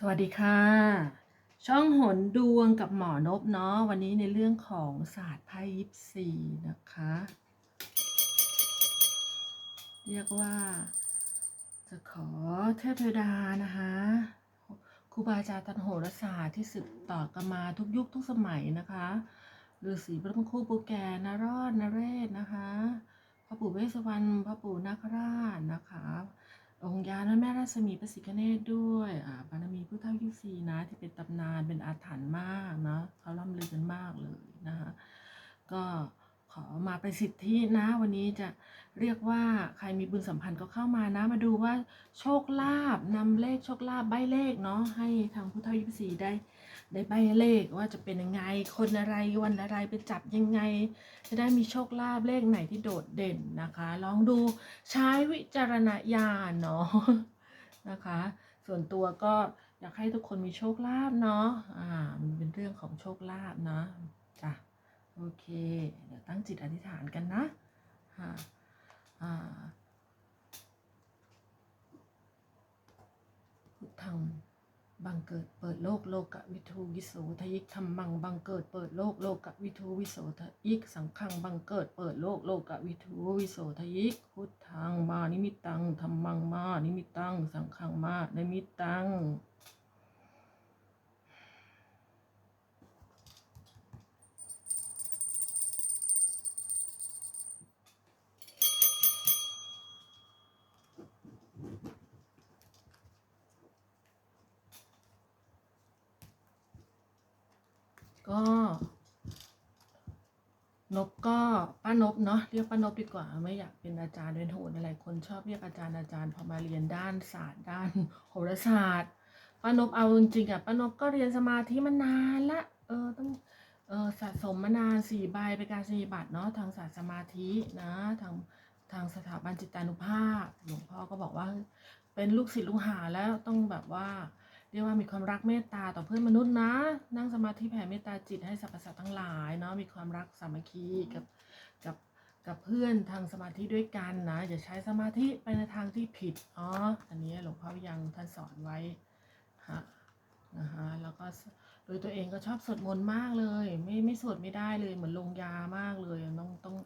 สวัสดีค่ะ ช่องหนดวงกับหมอนบเนาะวันนี้ในเรื่องของศาสตร์ไพ่ยิปซีนะคะ เรียกว่า จะขอเทพเทดานะคะครูบาอาจารย์ตันโหราศาสตร์ที่สืบต่อกันมาทุกยุคทุกสมัยนะคะฤาษีพระมครูปูแกนารอดนเรศนะคะพ่อปู่เวสสวรรณพ่อปู่นาคราชนะคะองค์ยาและแม่ราศมีประสิทธิเนศด้วยอ่าบารมี นะที่เป็นตำนานเป็นอาถรรพ์มากนะเขาล่ำลือกันมากเลยนะคะก็ขอมาประสิทธินะ วันนี้จะเรียกว่าใครมีบุญสัมพันธ์ก็เข้ามานะ มาดูว่าโชคลาภนำเลขโชคลาภใบเลขเนาะให้ทางผู้เท่ายุซีได้ ได้ใบเลขว่าจะเป็นยังไงคนอะไรวันอะไรไปจับยังไง จะได้มีโชคลาภเลขไหนที่โดดเด่นนะคะ ลองดูใช้วิจารณญาณเนาะนะคะ ส่วนตัวก็ อยากให้ทุกคนมีโชคลาภเนาะอ่ามันเป็นเรื่องของโชคลาภเนาะจ้ะโอเค เดี๋ยวตั้งจิตอธิษฐานกันนะค่ะอ่าพุทธังบังเกิดเปิดโลกโลกะวิทูวิโสทยิกธรรมังบังเกิดเปิดโลกโลกะวิทูวิโสทยิกสังขังบังเกิดเปิดโลกโลกะวิทูวิโสทยิกพุทธังมานิมิตังธรรมังมานิมิตังสังขังมานิมิตังก็ นบก็ป้านบเนาะเรียกป้านบดีกว่า ไม่อยากเป็นอาจารย์เป็นโหนอะไรคนชอบเรียกอาจารย์อาจารย์พอมาเรียนด้านศาสตร์ด้านโหราศาสตร์ป้านบเอาจริงๆอะป้านบก็เรียนสมาธิมานานละเออต้องเออสะสมมานานสี่ใบเป็นการสนิบัติเนาะทางศาสตร์สมาธินะทางทางสถาบันจิตานุภาพหลวงพ่อก็บอกว่าเป็นลูกศิษย์ลูกหาแล้วต้องแบบว่าเรียกว่ามีความรักเมตตาต่อเพื่อนมนุษย์นะ นั่งสมาธิแผ่เมตตาจิตให้สรรพสัตว์ทั้งหลายเนาะมีความรักสามัคคีกับ กับเพื่อนทางสมาธิด้วยกันนะอย่าใช้สมาธิไปในทางที่ผิดอ๋ออันนี้หลวงพ่อยังท่านสอนไว้ฮะนะฮะแล้วก็โดยตัวเองก็ชอบสวดมนต์มากเลย ไม่ไม่สวดไม่ได้เลยเหมือนลงยามากเลยต้องต้อง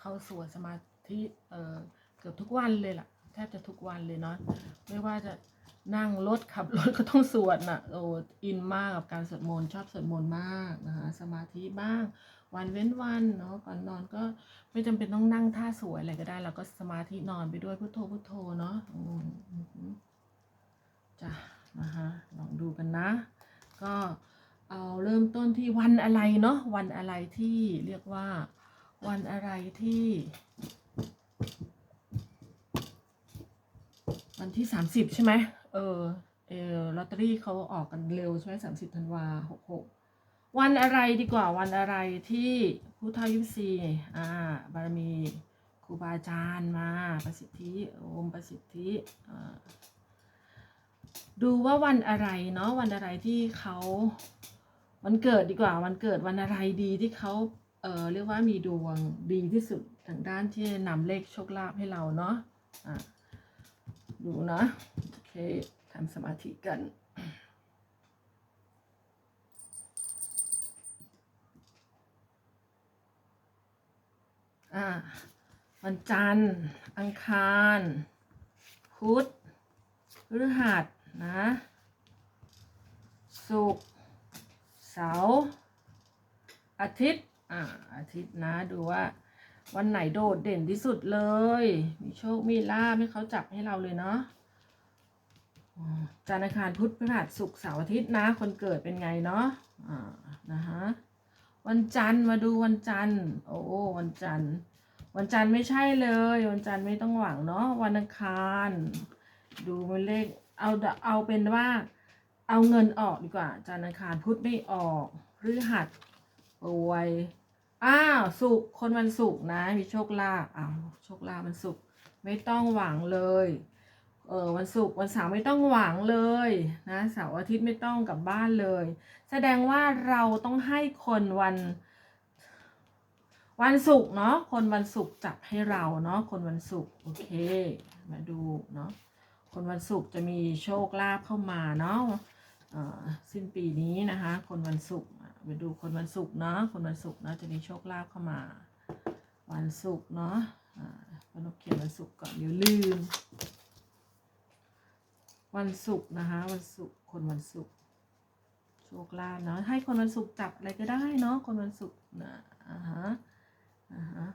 เข้าสวดสมาธิเอ่อเกือบทุกวันเลยล่ะแทบจะทุกวันเลยเนาะไม่ว่าจะนั่งรถขับรถก็ต้องสวดน่ะโอ้อินมากกับการสวดมนต์ชอบสวดมนต์มากนะคะสมาธิบ้าง วันเว้นวันเนาะก่อนนอนก็ไม่จำเป็นต้องนั่งท่าสวยอะไรก็ได้เราก็สมาธินอนไปด้วยพุทโธพุทโธเนาะจ้ะนะคะลองดูกันนะ ก็เอาเริ่มต้นที่วันอะไรเนาะวันอะไรที่เรียกว่า วันอะไรที่ วันที่สามสิบใช่ไหมเออเออลอตเตอรี่เขาออกกันเร็วใช่ไหมสามสิบธันวาหกหก วันอะไรดีกว่าวันอะไรที่พุทธายุซีอ่าบารมีครูบาอาจารย์มาประสิทธิโอมประสิทธิอ่าดูว่าวันอะไรเนาะวันอะไรที่เขาวันเกิดดีกว่า วันเกิดวันอะไรดีที่เขาเออเรียกว่ามีดวงดีที่สุดทางด้านที่นำเลขโชคลาภให้เราเนาะอ่าดูนะโอเคทำสมาธิกัน อ่าวันจันทร์ อังคาร พุธพฤหัสนะศุกร์เสาร์อาทิตย์อ่าอาทิตย์นะดูว่า วันไหนโดดเด่นที่สุดเลย มีโชคมีลาภให้เขาจับให้เราเลยเนาะจันทร์อังคารพุธพฤหัสศุกร์เสาร์อาทิตย์นะ คนเกิดเป็นไงเนาะอ่านะฮะ วันจันทร์มาดูวันจันทร์ โอ้วันจันทร์ วันจันทร์ไม่ใช่เลย วันจันทร์ไม่ต้องหวังเนาะวันอังคาร ดูเป็นเลขเอาเอาเป็นว่า เอาเงินออกดีกว่าจันทร์อังคารพุธไม่ออกพฤหัสป่วยอ้าวสุกคนวันศุกนะมีโชคลาภอ้าวโชคลาภวันศุกไม่ต้องหวังเลย เออวันศุกร์วันเสาร์ไม่ต้องหวังเลยนะเสาร์อาทิตย์ไม่ต้องกลับบ้านเลย แสดงว่าเราต้องให้คนวัน วันศุกร์เนาะคนวันศุกร์จับให้เราเนาะคนวันศุกร์โอเค มาดูเนาะคนวันศุกร์จะมีโชคลาภเข้ามาเนาะอ่าสิ้นปีนี้นะคะ คนวันศุกร์ไปดูคนวันศุกร์เนาะคนวันศุกร์เนาะจะมีโชคลาภเข้ามา วันศุกร์เนาะอ่าพนกเขียนวันศุกร์ก่อนเดี๋ยวลืม วันศุกร์นะคะ วันศุกร์คนวันศุกร์โชคลาภเนาะให้คนวันศุกร์จับอะไรก็ได้เนาะคนวันศุกร์นะอ่าฮะอ่าฮะ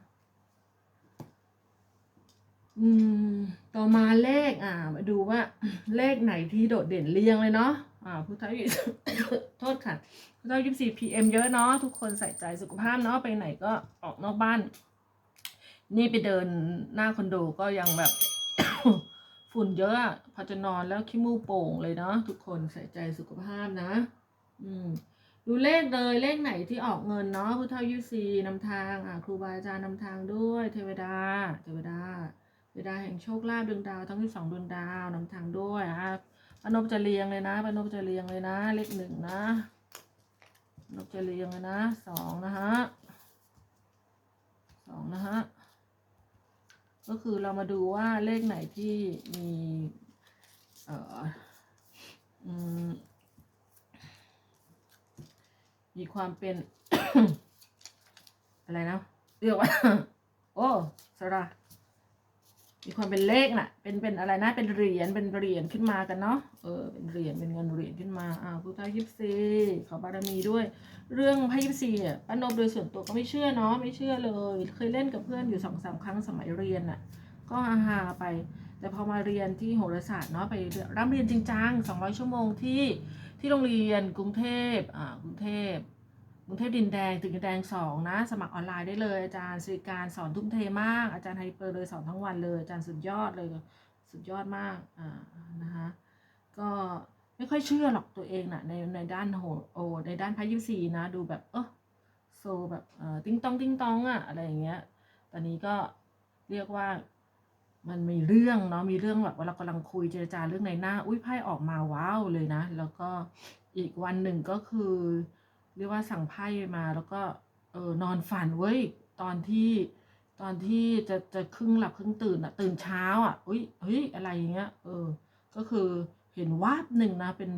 อืมต่อมาเลขอ่ามาดูว่าเลขไหนที่โดดเด่นเรียงเลยเนาะอ่าพุทธยิโทษค่ะพุทธยิบสี่พีเอ็มเยอะเนาะทุกคนใส่ใจสุขภาพเนาะไปไหนก็ออกนอกบ้าน นี่ไปเดินหน้าคอนโดก็ยังแบบ ฝุ่นเยอะพอจะนอนแล้วขี้มูกโป่งเลยเนาะทุกคนใส่ใจสุขภาพนะ อืม ดูเลขเลยเลขไหนที่ออกเงินเนาะพุทธยุซีนำทางอะครูบาอาจารย์นำทางด้วย เทวดา เทวดา เทวดาแห่งโชคลาภดวงดาวทั้งที่สองดวงดาวนำทางด้วยอะปานบจะเรียงเลยนะปานบจะเรียงเลยนะ เลขหนึ่งนะนบจะเรียงเลยนะสองนะฮะสองนะฮะ ก็คือเรามาดูว่าเลขไหนที่มีเอ่อมีความเป็น อะไรนะเรียกว่า โอ้สระ มีความเป็นเลขน่ะ เป็นเป็นอะไรนะ เป็นเหรียญ เป็นเหรียญขึ้นมากันเนาะ เออ เป็นเหรียญ เป็นเงินเหรียญขึ้นมา อ่าพุทธยิปซีขอบารมีด้วย เรื่องไพ่ยิปซีอะป้านบโดยส่วนตัวก็ไม่เชื่อเนาะ ไม่เชื่อเลย เคยเล่นกับเพื่อนอยู่สองสามครั้งสมัยเรียนอะ ก็ฮาฮาไป แต่พอมาเรียนที่โหราศาสตร์เนาะ ไปร่ำเรียนจริงจัง200ชั่วโมงที่ที่โรงเรียนกรุงเทพ อ่า กรุงเทพ รุงเทพดินแดงตึกดินแดงสองนะ สมัครออนไลน์ได้เลย อาจารย์สิริการสอนทุ่มเทมาก อาจารย์ไฮเปอร์เลยสอนทั้งวันเลย อาจารย์สุดยอดเลย สุดยอดมาก อ่า นะคะก็ไม่ค่อยเชื่อหรอกตัวเองนะในในด้านโหโอในด้านพายุสีนะ ดูแบบเออโซแบบเออติ้งตองติ้งตองอะอะไรอย่างเงี้ย ตอนนี้ก็เรียกว่ามันมีเรื่องเนาะมีเรื่องแบบว่าเรากำลังคุยเจรจาเรื่องในหน้า อุ้ยไพ่ออกมาว้าวเลยนะ แล้วก็อีกวันหนึ่งก็คือ เรียกว่าสั่งไพ่มาแล้วก็เออนอนฝันเว้ยตอนที่ตอนที่จะจะครึ่งหลับครึ่งตื่นอะตื่นเช้าอะอุ้ยเฮ้ยอะไรอย่างเงี้ยเออ ก็คือเห็นวาบหนึ่งนะเป็น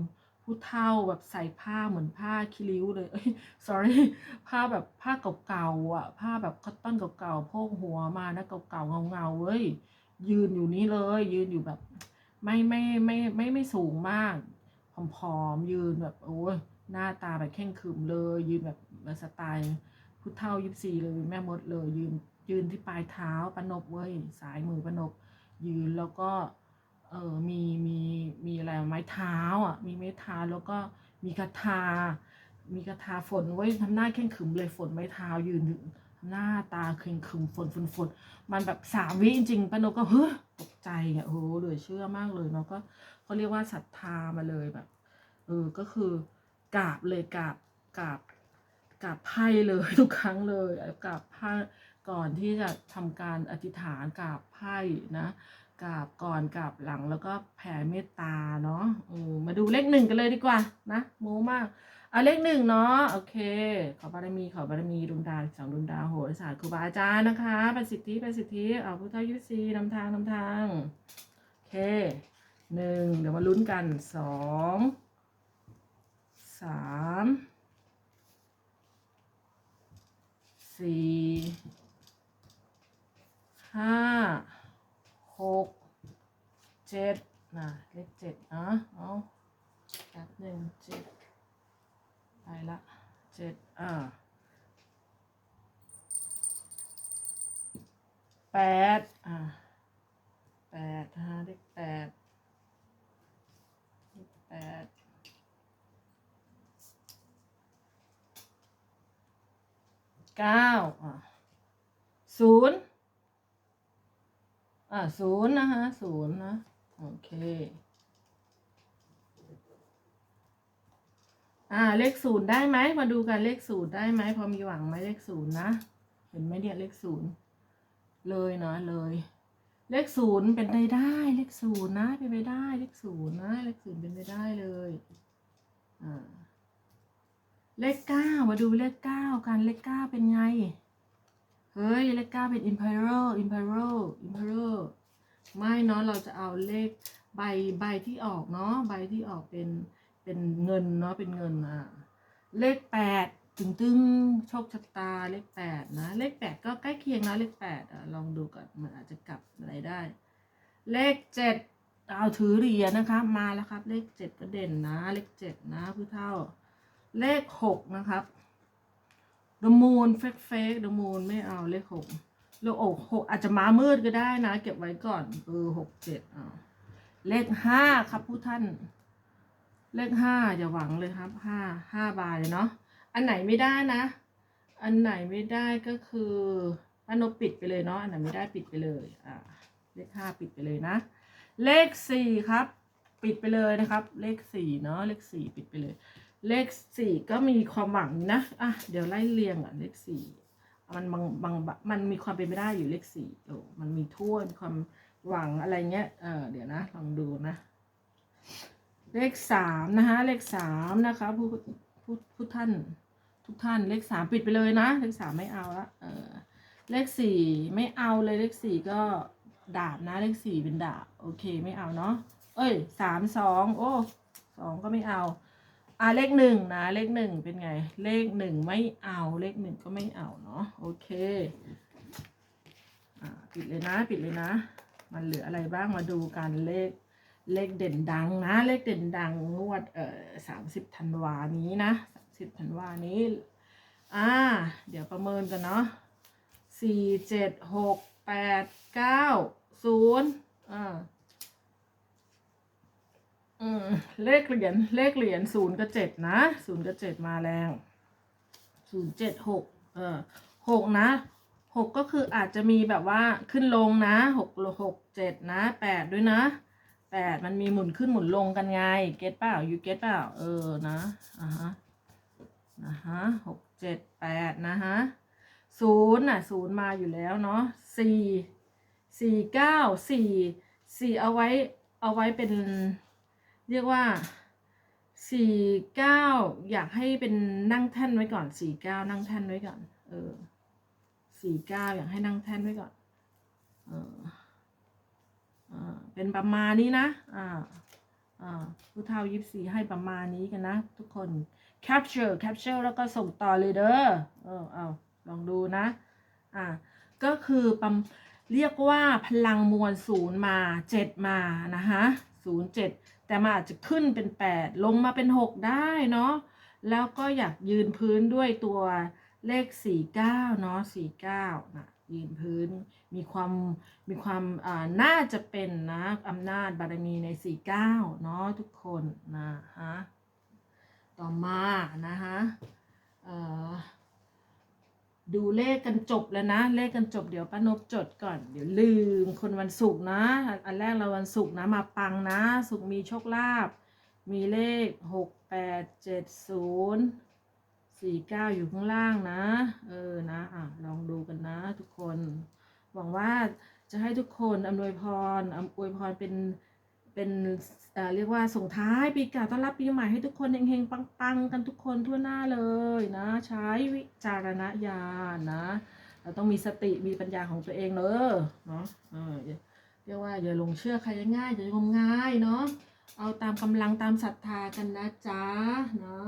ผู้เฒ่าแบบใส่ผ้าเหมือนผ้าคิริ้วเลยเอ้ย sorry ผ้าแบบผ้าเก่าๆอะ ผ้าแบบคอตตอนเก่าๆโพกหัวมานะเก่าๆเงาๆเว้ยยืนอยู่นี่เลย ยืนอยู่แบบ ไม่ไม่ไม่ไม่ไม่สูงมากผอมๆยืนแบบโอ้ย หน้าตาแบบแข้งขรึมเลย ยืนแบบสไตล์พุทธเท่ายิบซีเลยแม่มดเลยยืนยืนที่ปลายเท้าปนบเว้ยสายมือปนบยืนแล้วก็เออมีมีมีอะไรไม้เท้าอะ มีไม้เท้าแล้วก็มีกระทา มีกระทาฝนไว้ทำหน้าแข้งขรึมเลยฝนไม้เท้ายืนหน้าตาเข่งขึมฝนฝนฝนมันแบบสามวิจริงๆปนกก็เฮ้ยตกใจอะโอ้โหเหลือเชื่อมากเลยเนาะก็เขาเรียกว่าศรัทธามาเลยแบบเออก็คือ กราบเลยกราบกราบกราบไพ่เลยทุกครั้งเลยกราบไพ่ก่อนที่จะทำการอธิษฐานกราบไพ่นะกราบก่อนกราบหลังแล้วก็แผ่เมตตาเนาะมาดูเลขหนึ่งกันเลยดีกว่านะโมมากเอะเลขหนึ่งเนาะโอเค ขอบารมีขอบารมีดวงดาวสองดวงดาวโหราศาสตร์ครูบาอาจารย์นะคะประสิทธิประสิทธิเอาพุทธยุทธีนำทางนำทางโอเคหนึ่งเดี๋ยวมาลุ้นกันสอง สามสี่ห้าหกเจ็ดนะเลขเจ็ดนะเอาแป๊บหนึ่งเจ็ดไปละเจ็ดอ่าแปดอ่าแปดฮะเลขแปดเลขแปด เก้าอ่าศูนย์อ่าศูนย์นะฮะศูนย์นะ โอเค อ่าเลขศูนย์ได้ไหมมาดูกันเลขศูนย์ได้ไหมพอมีหวังไหมเลขศูนย์นะ เห็นไหมเนี่ยเลขศูนย์เลยนะเลย เลขศูนย์เป็นไปได้ เลขศูนย์นะเป็นไปได้เลขศูนย์นะ เลขศูนย์เป็นไปได้เลย อ่า เลขเก้ามาดูเลขเก้ากันเลขเก้าเป็นไง เฮ้ย เลขเก้าเป็น imperial imperial imperial ไม่เนาะเราจะเอาเลขใบใบที่ออกเนาะใบที่ออกเป็นเป็นเงินเนาะเป็นเงินอะเลขแปดตึงตึงๆโชคชะตาเลขแปดนะ เลขแปดก็ใกล้เคียงนะเลขแปดอะลองดูก่อนมันอาจจะกลับอะไรได้ เลขเจ็ดเอาถือเหรียญนะคะ มาแล้วครับ เลขเจ็ดก็เด่นนะ เลขเจ็ดนะผู้เท่า เลขหกนะครับ the moon fake fake the moon ไม่เอาเลขหกเลขอกหกอาจจะมามืดก็ได้นะ เก็บไว้ก่อนเออหกเจ็ดเอาเลขห้าครับผู้ท่าน เลขห้าอย่าหวังเลยครับห้าห้าบาทเลยเนาะอันไหนไม่ได้นะ อันไหนไม่ได้ก็คือป้านบปิดไปเลยเนาะอันไหนไม่ได้ปิดไปเลยอ่าเลขห้าปิดไปเลยนะ เลขสี่ครับ ปิดไปเลยนะครับ เลขสี่เนาะเลขสี่ปิดไปเลย เลขสี่ก็มีความหวังนะอะเดี๋ยวไล่เรียงอะเลขสี่มันบางบางมันมีความเป็นไปได้อยู่เลขสี่โอ้มันมีทั่วมีความหวังอะไรเงี้ยเออเดี๋ยวนะลองดูนะ เลขสามนะฮะเลขสามนะคะผู้ผู้ผู้ท่านทุกท่านเลขสามปิดไปเลยนะ เลขสามไม่เอาละเออเลขสี่ไม่เอาเลยเลขสี่ก็ดาบนะเลขสี่เป็นดาบ โอเคไม่เอาเนาะเอ้ยสามสองโอ้สองก็ไม่เอา อ่าเลขหนึ่งนะ เลขหนึ่งเป็นไง เลขหนึ่งไม่เอาเลขหนึ่งก็ไม่เอาเนาะโอเคอ่าปิดเลยนะปิดเลยนะ มันเหลืออะไรบ้างมาดูกันเลขเลขเด่นดังนะ เลขเด่นดังงวดเอ่อสามสิบธันวานี้นะสามสิบธันวานี้อ่าเดี๋ยวประเมินกันเนาะสี่เจ็ดหกแปดเก้าศูนย์อ่า อืมเลขเหรียญเลขเหรียญศูนย์กับเจ็ดนะศูนย์กับเจ็ดมาแรงศูนย์เจ็ดหกเออหกนะหกก็คืออาจจะมีแบบว่าขึ้นลงนะหกหกเจ็ดนะแปดด้วยนะแปดมันมีหมุนขึ้นหมุนลงกันไง เก็ตเปล่ายูเก็ตเปล่าเออนะอ่าฮะนะฮะหกเจ็ดแปดนะฮะศูนย์น่ะศูนย์มาอยู่แล้วเนาะสี่สี่เก้าสี่สี่เอาไว้เอาไว้เป็น เรียกว่าสี่เก้าอยากให้เป็นนั่งแท่นไว้ก่อนสี่เก้านั่งแท่นไว้ก่อน เออสี่เก้าอยากให้นั่งแท่นไว้ก่อน เอออ่าเป็นประมาณนี้นะ อ่าอ่าผู้เฒ่ายิบสี่ให้ประมาณนี้กันนะ ทุกคน capture capture แล้วก็ส่งต่อเลยเด้อเออเอาลองดูนะ อ่าก็คือประมเรียกว่าพลังมวลศูนย์มาเจ็ดมานะฮะศูนย์เจ็ด แต่มันอาจจะขึ้นเป็นแปดลงมาเป็นหกได้เนาะแล้วก็อยากยืนพื้นด้วยตัวเลขสี่เก้าเนาะสี่เก้านะยืนพื้นมีความมีความอ่าน่าจะเป็นนะอำนาจบารมีในสี่เก้าเนาะทุกคนนะฮะต่อมานะฮะเอ่อ ดูเลขกันจบแล้วนะ เลขกันจบเดี๋ยวป้านบจดก่อน เดี๋ยวลืมคนวันศุกร์นะ อันแรกเราวันศุกร์นะมาปังนะศุกร์มีโชคลาภมีเลขหกแปดเจ็ดศูนย์สี่เก้าอยู่ข้างล่างนะ เออนะอะลองดูกันนะทุกคน หวังว่าจะให้ทุกคนอำนวยพรอำอวยพรเป็น เป็นเอ่อเรียกว่าส่งท้ายปีเก่าต้อนรับปีใหม่ให้ทุกคนเฮงๆปังๆ กันทุกคนทั่วหน้าเลยนะ ใช้วิจารณญาณนะ เราต้องมีสติมีปัญญาของตัวเองเนอะเนาะเรียกว่าอย่าหลงเชื่อใครง่ายอย่างมงายเนาะเอาตามกำลังตามศรัทธากันนะจ๊ะเนาะ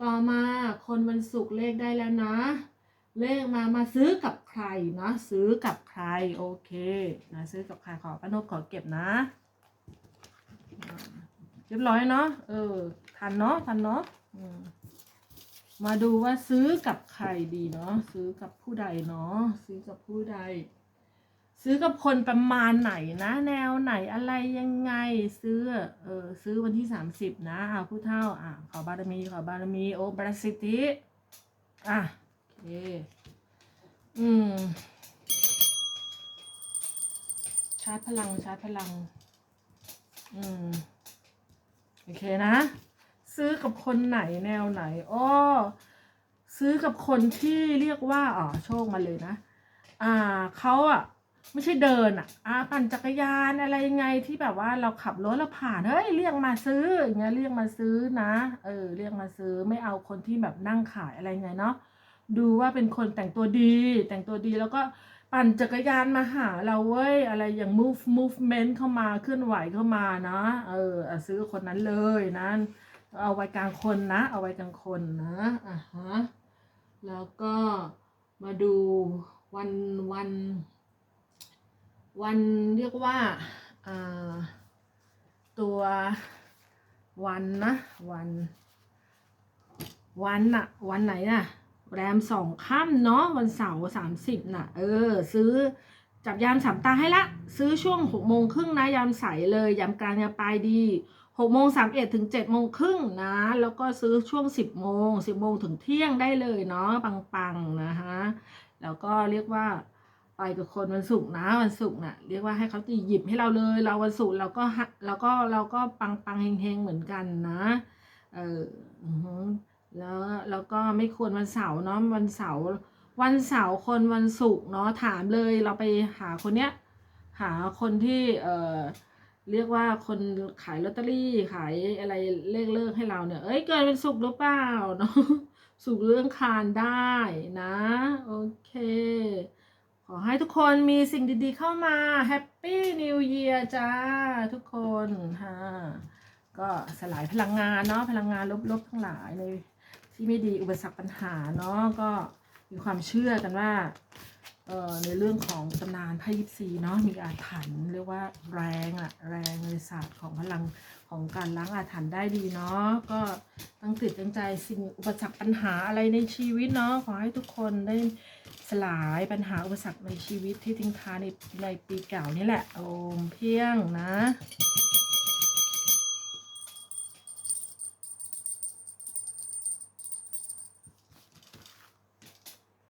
ต่อมาคนวันศุกร์เลขได้แล้วนะ เลขมามาซื้อกับใครนะซื้อกับใครโอเคนะซื้อกับใครขอป้านบขอเก็บนะ เรียบร้อยเนาะเออ ทันเนาะทันเนาะมมาดูว่าซื้อกับใครดีเนาะซื้อกับผู้ใดเนาะซื้อกับผู้ใด ซื้อกับคนประมาณไหนนะ แนวไหนอะไรยังไง ซื้อเออซื้อวันที่สามสิบนะอ่าผู้เท่าอ่าขอบารมีขอบารมีโอบรสิทธิอะโอเคอืมชาร์จพลังชาร์จพลัง อืมโอเคนะ ซื้อกับคนไหนแนวไหนอ้อซื้อกับคนที่เรียกว่าอ๋อโชคมาเลยนะ อ่าเขาอะ ไม่ใช่เดินอะอ่าปั่นจักรยานอะไรยังไงที่แบบว่าเราขับรถเราผ่านเฮ้ยเรียกมาซื้ออย่างเงี้ยเรียกมาซื้อนะเออเรียกมาซื้อไม่เอาคนที่แบบนั่งขายอะไรไงเนาะดูว่าเป็นคนแต่งตัวดี แต่งตัวดีแล้วก็ ปั่นจักรยานมาหาเราเว้ย อะไรอย่าง move movement เข้ามาเคลื่อนไหวเข้ามานะ เออซื้อคนนั้นเลยนะเอาไว้กลางคนนะ เอาไว้กลางคนนะอะฮะแล้วก็มาดูวันวัน วันเรียกว่าอ่าตัววันนะ วัน วันอะวันไหนน่ะ แรมสองค่ำเนาะวันเสาร์สามสิบน่ะ เออ ซื้อจับยามสามตาให้ละ ซื้อช่วงหกโมงครึ่งนะยามใสเลยยามกลางยามปลายดีหกโมงสามเอ็ดถึงเจ็ดโมงครึ่งนะ แล้วก็ซื้อช่วงสิบโมงสิบโมงถึงเที่ยงได้เลยเนาะปังๆนะฮะแล้วก็เรียกว่าไปกับคนวันศุกร์นะวันศุกร์น่ะเรียกว่าให้เขาตีหยิบให้เราเลย เราวันศุกร์เราก็เราก็เราก็ปังปังๆเฮงๆเหมือนกันนะ เออ แล้วแล้วก็ไม่ควรวันเสาร์เนาะวันเสาร์วันเสาร์คนวันศุกร์เนาะถามเลยเราไปหาคนเนี้ยหาคนที่เออเรียกว่าคนขายลอตเตอรี่ขายอะไรเลขเลิกให้เราเนี่ย เอ้ยเกิดเป็นศุกร์หรือเปล่าเนาะศุกร์เรื่องคานได้นะ โอเค ขอให้ทุกคนมีสิ่งดีๆเข้ามาแฮปปี้นิวเยียร์จ้าทุกคนค่ะก็สลายพลังงานเนาะพลังงานลบๆทั้งหลายใน ที่ไม่ดีอุปสรรคปัญหาเนาะก็มีความเชื่อกันว่าเอ่อในเรื่องของตำนานไพ่ยิปซีเนาะมีอาถรรพ์เรียกว่าแรงอะแรงในศาสตร์ของพลังของการล้างอาถรรพ์ได้ดีเนาะก็ตั้งจิตตั้งใจสิ่งอุปสรรคปัญหาอะไรในชีวิตเนาะขอให้ทุกคนได้สลายปัญหาอุปสรรคในชีวิตที่ทิ้งท้ายในในปีเก่านี่แหละโอมเพียงนะ